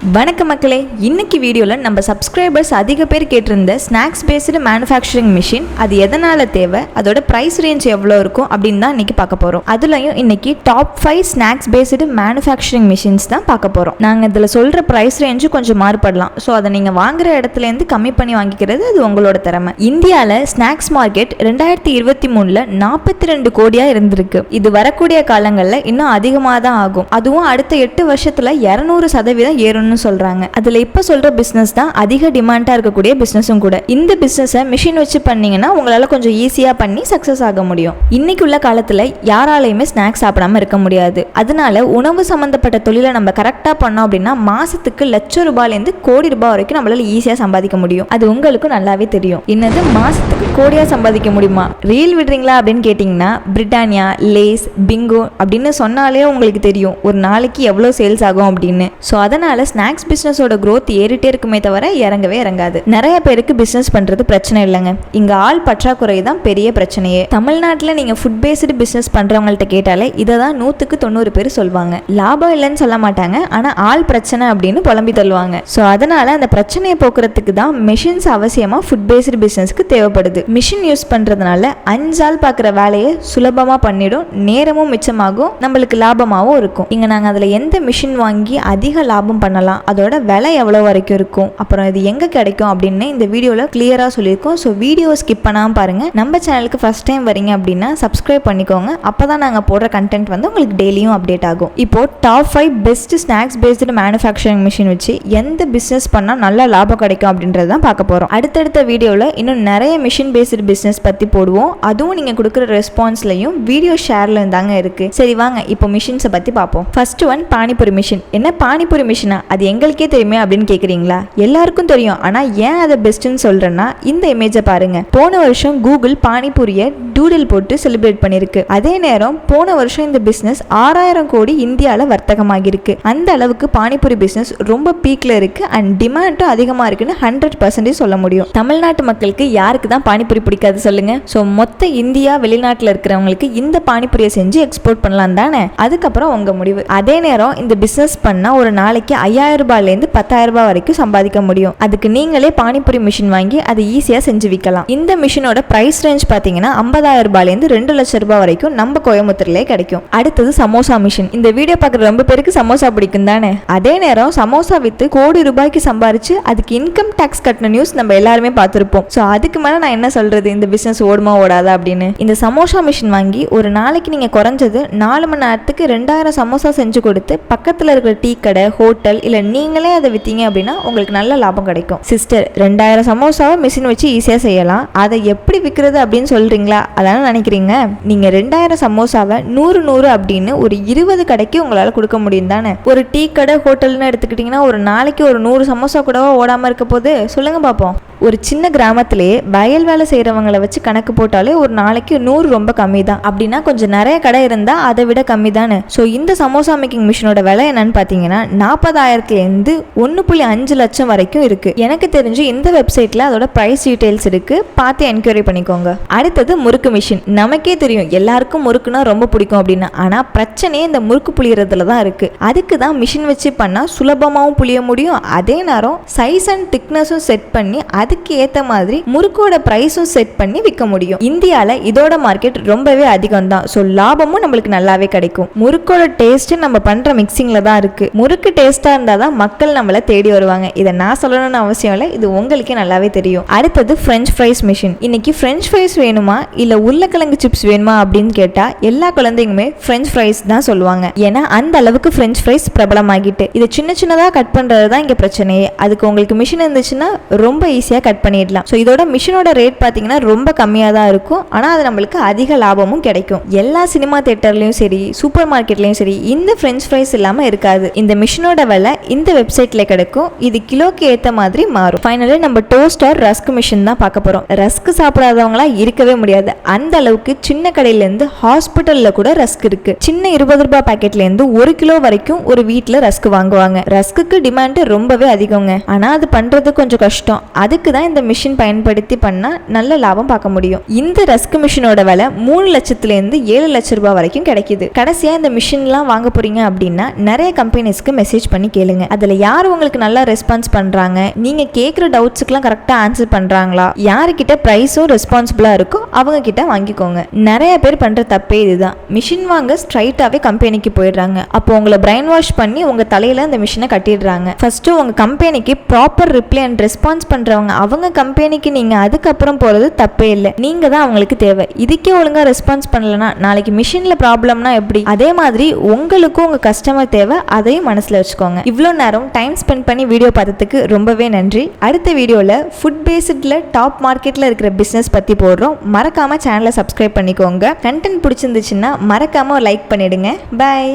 வணக்க மக்களே. இன்னைக்கு வீடியோவில் நம்ம சப்ஸ்கிரைபர்ஸ் அதிக பேர் கேட்டிருந்த ஸ்நாக்ஸ் பேஸ்டு மேனுஃபேக்சரிங் மிஷின் அது எதனால் தேவை? அதோட ப்ரைஸ் ரேஞ்ச் எவ்வளோ இருக்கும்? அப்படின்னு தான் இன்னைக்கு பார்க்க போகிறோம் அதுலையும் இன்னைக்கு top five snacks based manufacturing machines தான் பார்க்க போகிறோம் நாங்கள் இதில் சொல்கிற ப்ரைஸ் ரேஞ்சு கொஞ்சம் மாறுபடலாம். ஸோ அதை நீங்கள் வாங்குற இடத்துலேருந்து கம்மி பண்ணி வாங்கிக்கிறது அது உங்களோட திறமை. இந்தியாவில் ஸ்நாக்ஸ் மார்க்கெட் ரெண்டாயிரத்தி இருபத்தி மூணில் நாற்பத்தி ரெண்டு கோடியாக இருந்திருக்கு. இது வரக்கூடிய காலங்களில் இன்னும் அதிகமாக தான் ஆகும். அதுவும் அடுத்த எட்டு வருஷத்தில் இரநூறு சதவீதம் ஏறும்னு சொல்கிறாங்க அதில் இப்போ சொல்கிற பிஸ்னஸ் தான் அதிக டிமாண்டாக இருக்கக்கூடிய பிஸ்னஸும் கூட. இந்த பிஸ்னஸை மிஷின் வச்சு பண்ணீங்கன்னா உங்களால் கொஞ்சம் ஈஸியாக பண்ணி சக்ஸஸ் ஆக முடியும். இன்னைக்கு உள்ள காலத்தில் யாராலையுமே ஸ்நாக்ஸ் சாப்பிடாம இருக்க முடியாது. அதனால உணவு சம்மந்தப்பட்ட தொழிலை நம்ம கரெக்டாக பண்ணோம் அப்படின்னா மாதத்துக்கு லட்சம் ரூபாயிலேருந்து கோடி ரூபாய் வரைக்கும் நம்மளால ஈஸியாக சம்பாதிக்க முடியும். அது உங்களுக்கும் நல்லாவே தெரியும். என்னது மாதத்துக்கு கோடியாக சம்பாதிக்க முடியுமா? ரீல் விடுறீங்களா அப்படின்னு கேட்டிங்கன்னா பிரிட்டானியா லேஸ் பிங்கோ அப்படின்னு சொன்னாலே உங்களுக்கு தெரியும். ஒரு நாளைக்கு எவ்வளோ சேல்ஸ் ஆகும் அப்படின்னு. ஸோ அதனால் ஸ்நாக்ஸ் ஸ்நாக்ஸ் பிஸ்னஸோட க்ரோத் ஏறிட்டே இருக்குமே தவிர இறங்கவே இறங்காது. நிறைய பேருக்கு பிஸ்னஸ் பண்ணுறது பிரச்சனை இல்லைங்க. இங்கே ஆள் பற்றாக்குறை தான் பெரிய பிரச்சனையே. தமிழ்நாட்டில் நீங்கள் ஃபுட் பேஸ்டு பிஸ்னஸ் பண்ணுறவங்கள்ட்ட கேட்டாலே இதை தான் நூற்றுக்கு தொண்ணூறு பேர் சொல்லுவாங்க லாபம் இல்லைன்னு சொல்ல மாட்டாங்க. ஆனால் ஆள் பிரச்சனை அப்படின்னு புலம்பி தள்ளுவாங்க. ஸோ அதனால அந்த பிரச்சனையை போக்குறதுக்கு தான் மிஷின்ஸ் அவசியமாக ஃபுட் பேஸ்டு பிஸ்னஸ்க்கு தேவைப்படுது. மிஷின் யூஸ் பண்ணுறதுனால ஆள் பார்க்குற வேலையை சுலபமாக பண்ணிடும். நேரமும் மிச்சமாகும். நம்மளுக்கு லாபமாகவும் இருக்கும். இங்கே நாங்கள் அதில் எந்த மிஷின் வாங்கி அதிக லாபம் பண்ணலாம் அதோட விலை எவ்வளோ வரைக்கும் இருக்கும்? அப்புறம் இது எங்கே கிடைக்கும் அப்படின்னு இந்த வீடியோவில் கிளியராக சொல்லியிருக்கோம். ஸோ வீடியோ ஸ்கிப் பண்ணாமல் பாருங்கள் நம்ம சேனலுக்கு ஃபஸ்ட் டைம் வரீங்க அப்படின்னா சப்ஸ்கிரைப் பண்ணிக்கோங்க. அப்போ தான் நாங்கள் போடுற கண்டென்ட் வந்து உங்களுக்கு டெய்லியும் அப்டேட் ஆகும். இப்போ top five best snacks based manufacturing machine வச்சு எந்த பிஸ்னஸ் பண்ணால் நல்ல லாபம் கிடைக்கும் அப்படின்றது தான் பார்க்க போகிறோம் அடுத்தடுத்த வீடியோவில் இன்னும் நிறைய மிஷின் பேஸ்டு பிஸ்னஸ் பற்றி போடுவோம். அதுவும் நீங்கள் கொடுக்குற ரெஸ்பான்ஸ்லையும் வீடியோ ஷேரில் தாங்க இருக்குது சரி வாங்க. இப்போ மிஷின்ஸை பற்றி பார்ப்போம். ஃபர்ஸ்ட் ஒன் பானிபூரி மிஷின் என்ன பானிபூரி மிஷினா அது எங்களுக்கே தெரியுமே அப்படின்னு கேட்குறீங்களா எல்லாருக்கும் தெரியும். ஆனால் ஏன் அதை பெஸ்ட்டுன்னு சொல்கிறேன்னா இந்த இமேஜை பாருங்க. போன வருஷம் கூகுள் பானிபூரியை டூடில் போட்டு செலிப்ரேட் பண்ணியிருக்கு அதே நேரம் போன வருஷம் இந்த பிஸ்னஸ் ஆறாயிரம் கோடி இந்தியாவில் வர்த்தகமாகிருக்கு அந்த அளவுக்கு பானிபூரி பிஸ்னஸ் ரொம்ப பீக்கில் இருக்கு. அண்ட் டிமாண்டும் அதிகமாக இருக்குன்னு ஹண்ட்ரட் பர்சன்டேஜ் சொல்ல முடியும். தமிழ்நாட்டு மக்களுக்கு யாருக்கு தான் பானிபூரி பிடிக்காது சொல்லுங்க. ஸோ மொத்த இந்தியா வெளிநாட்டில் இருக்கிறவங்களுக்கு இந்த பானிபூரியை செஞ்சு எக்ஸ்போர்ட் பண்ணலாம் தானே? அதுக்கப்புறம் உங்க முடிவு. அதே நேரம் இந்த பிஸ்னஸ் பண்ணால் ஒரு நாளைக்கு ஐயாயிரம் ரூபாயிலேருந்து பத்தாயிரம் ரூபாய் வரைக்கும் சம்பாதிக்க முடியும். அதுக்கு நீங்களே பானிபூரி மிஷின் வாங்கி அதை ஈஸியாக செஞ்சு விற்கலாம். இந்த மிஷினோட ப்ரைஸ் ரேஞ்ச் பார்த்தீங்கன்னா ஐம்பதாயிரம் ரூபாயிலேருந்து ரெண்டு லட்சம் ரூபாய் வரைக்கும் நம்ம கோயம்புத்தூர்லேயே கிடைக்கும். அடுத்தது சமோசா மிஷின் இந்த வீடியோ பார்க்குற ரொம்ப பேருக்கு சமோசா பிடிக்கும் தானே? அதே நேரம் சமோசா வித்து கோடி ரூபாய்க்கு சம்பாரிச்சு அதுக்கு இன்கம் டேக்ஸ் கட்டின நியூஸ் நம்ம எல்லாருமே பார்த்துருப்போம். ஸோ அதுக்கு மேலே நான் என்ன சொல்றது? இந்த பிஸ்னஸ் ஓடுமா ஓடாதா அப்படின்னு. இந்த சமோசா மிஷின் வாங்கி ஒரு நாளைக்கு நீங்கள் குறைஞ்சது நாலு மணி நேரத்துக்கு ரெண்டாயிரம் சமோசா செஞ்சு கொடுத்து பக்கத்தில் இருக்கிற டீ கடை ஹோட்டல் இல்லை நீங்களே அதை விற்றீங்க அப்படின்னா உங்களுக்கு நல்ல லாபம் கிடைக்கும். சிஸ்டர் ரெண்டாயிரம் சமோசாவை மிஷின் வச்சு ஈஸியாக செய்யலாம். அதை எப்படி விற்கிறது அப்படின்னு சொல்கிறீங்களா அதான நினைக்கிறீங்க? நீங்கள் ரெண்டாயிரம் சமோசாவை நூறு நூறு அப்படின்னு ஒரு இருபது கடைக்கு உங்களால் கொடுக்க முடியும் தானே? ஒரு டீ கடை ஹோட்டல்னு எடுத்துக்கிட்டிங்கன்னா ஒரு நாளைக்கு ஒரு நூறு சமோசா கூடவா ஓடாமல் இருக்க போது சொல்லுங்கள் பார்ப்போம் ஒரு சின்ன கிராமத்திலேயே வயல் வேலை செய்கிறவங்களை வச்சு கணக்கு போட்டாலே ஒரு நாளைக்கு நூறு ரொம்ப கம்மி தான் அப்படின்னா கொஞ்சம் நிறைய கடை இருந்தால் அதை விட கம்மி தானே ஸோ இந்த சமோசா மேக்கிங் மிஷினோட விலை என்னன்னு பார்த்தீங்கன்னா நாற்பதாயிரத்துலேருந்து ஒன்று புள்ளி அஞ்சு லட்சம் வரைக்கும் இருக்குது எனக்கு தெரிஞ்சு இந்த வெப்சைட்டில் அதோட ப்ரைஸ் டீட்டெயில்ஸ் இருக்குது பார்த்து என்கொயரி பண்ணிக்கோங்க. அடுத்தது முறுக்கு மிஷின். நமக்கே தெரியும் எல்லாருக்கும் முறுக்குனா ரொம்ப பிடிக்கும் அப்படின்னு. ஆனால் பிரச்சனையே இந்த முறுக்கு புளியறதுல தான் இருக்குது அதுக்கு தான் மிஷின் வச்சு பண்ணால் சுலபமாகவும் புளிய முடியும். அதே நேரம் சைஸ் அண்ட் திக்னஸும் செட் பண்ணி அதுக்கு ஏற்ற மாதிரி முறுக்கோட ப்ரைஸும் செட் பண்ணி விற்க முடியும். இந்தியாவில் இதோட மார்க்கெட் ரொம்பவே அதிகம் தான் ஸோ லாபமும் நம்மளுக்கு நல்லாவே கிடைக்கும். முறுக்கோட டேஸ்ட் நம்ம பண்ணுற மிக்சிங்கில் தான் இருக்குது முறுக்கு டேஸ்ட்டாக இருந்தால் தான் மக்கள் நம்மளை தேடி வருவாங்க. இதை நான் சொல்லணும்னு அவசியம் இல்லை. இது உங்களுக்கே நல்லாவே தெரியும். அடுத்தது ஃப்ரெஞ்ச் ஃப்ரைஸ் மிஷின் இன்னைக்கு ஃப்ரெஞ்ச் ஃப்ரைஸ் வேணுமா? இல்லை உருளைக்கிழங்கு சிப்ஸ் வேணுமா அப்படின்னு கேட்டால் எல்லா குழந்தைங்களுமே ஃப்ரெஞ்ச் ஃப்ரைஸ் தான் சொல்லுவாங்க. ஏன்னா அந்த அளவுக்கு ஃப்ரெஞ்ச் ஃப்ரைஸ் பிரபலமாகிட்டு. இது சின்ன சின்னதாக கட் பண்ணுறது தான் இங்கே பிரச்சனையே. அதுக்கு உங்களுக்கு மிஷின் இருந்துச்சுன்னா ரொம்ப ஈஸியாக கட் பண்ணிடலாம். ஸோ இதோட மிஷினோட ரேட் பார்த்தீங்கன்னா ரொம்ப கம்மியாக தான் இருக்கும். ஆனால் அது நம்மளுக்கு அதிக லாபமும் கிடைக்கும். எல்லா சினிமா தேட்டர்லையும் சரி சூப்பர் மார்க்கெட்லையும் சரி இந்த ஃப்ரெஞ்ச் ஃப்ரைஸ் இல்லாமல் இருக்காது. இந்த மிஷினோட விலை இந்த வெப்சைட்டில் கிடைக்கும். இது கிலோக்கு ஏற்ற மாதிரி மாறும். ஃபைனலி நம்ம டோஸ்டர் ரஸ்க் மிஷின் தான் பார்க்க போகிறோம் ரஸ்க் சாப்பிடாதவங்களா இருக்கவே முடியாது. அந்த அளவுக்கு சின்ன கடையிலேருந்து ஹாஸ்பிட்டலில் கூட ரஸ்க் இருக்கு. சின்ன இருபது ரூபாய் பாக்கெட்லேருந்து ஒரு கிலோ வரைக்கும் ஒரு வீட்டில் ரஸ்க் வாங்குவாங்க. ரஸ்க்குக்கு டிமாண்டு ரொம்பவே அதிகங்க. ஆனால் அது பண்ணுறது கொஞ்சம் கஷ்டம். அதுக்கு அதுக்கு தான் இந்த மிஷின் பயன்படுத்தி பண்ணால் நல்ல லாபம் பார்க்க முடியும். இந்த ரஸ்க் மிஷினோட விலை மூணு லட்சத்துலேருந்து ஏழு லட்ச ரூபாய் வரைக்கும் கிடைக்குது. கடைசியாக இந்த மிஷின்லாம் வாங்க போறீங்க அப்படின்னா நிறைய கம்பெனிஸ்க்கு மெசேஜ் பண்ணி கேளுங்க. அதில் யார் உங்களுக்கு நல்லா ரெஸ்பான்ஸ் பண்ணுறாங்க நீங்கள் கேட்குற டவுட்ஸுக்குலாம் கரெக்டாக ஆன்சர் பண்ணுறாங்களா யாருக்கிட்ட ப்ரைஸும் ரெஸ்பான்சிபிளாக இருக்கோ அவங்க கிட்ட வாங்கிக்கோங்க. நிறைய பேர் பண்ணுற தப்பே இதுதான். மிஷின் வாங்க ஸ்ட்ரைட்டாகவே கம்பெனிக்கு போயிடுறாங்க. அப்போ உங்களை பிரைன் வாஷ் பண்ணி உங்கள் தலையில் இந்த மிஷினை கட்டிடுறாங்க. ஃபஸ்ட்டு உங்கள் கம்பெனிக்கு ப்ராப்பர் ரிப்ளை அண்ட் ரெஸ்பான்ஸ் பண்ணுறவங்க அவங்க கம்பெனிக்கு நீங்கள் அதுக்கப்புறம் போகிறது தப்பே இல்லை. நீங்கள் தான் அவங்களுக்கு தேவை. இதுக்கே ஒழுங்காக ரெஸ்பான்ஸ் பண்ணலனா நாளைக்கு மிஷினில் ப்ராப்ளம்னா எப்படி? அதே மாதிரி உங்களுக்கும் உங்கள் கஸ்டமர் தேவை அதையும் மனசில் வச்சுக்கோங்க. இவ்வளோ நேரம் டைம் ஸ்பெண்ட் பண்ணி வீடியோ பார்த்ததுக்கு ரொம்பவே நன்றி. அடுத்த வீடியோவில் ஃபுட் பேஸ்டில் டாப் மார்க்கெட்டில் இருக்கிற பிஸ்னஸ் பற்றி போடுறோம். மறக்காமல் சேனலை சப்ஸ்கிரைப் பண்ணிக்கோங்க. கண்டென்ட் பிடிச்சிருந்துச்சுன்னா மறக்காமல் லைக் பண்ணிடுங்க. பை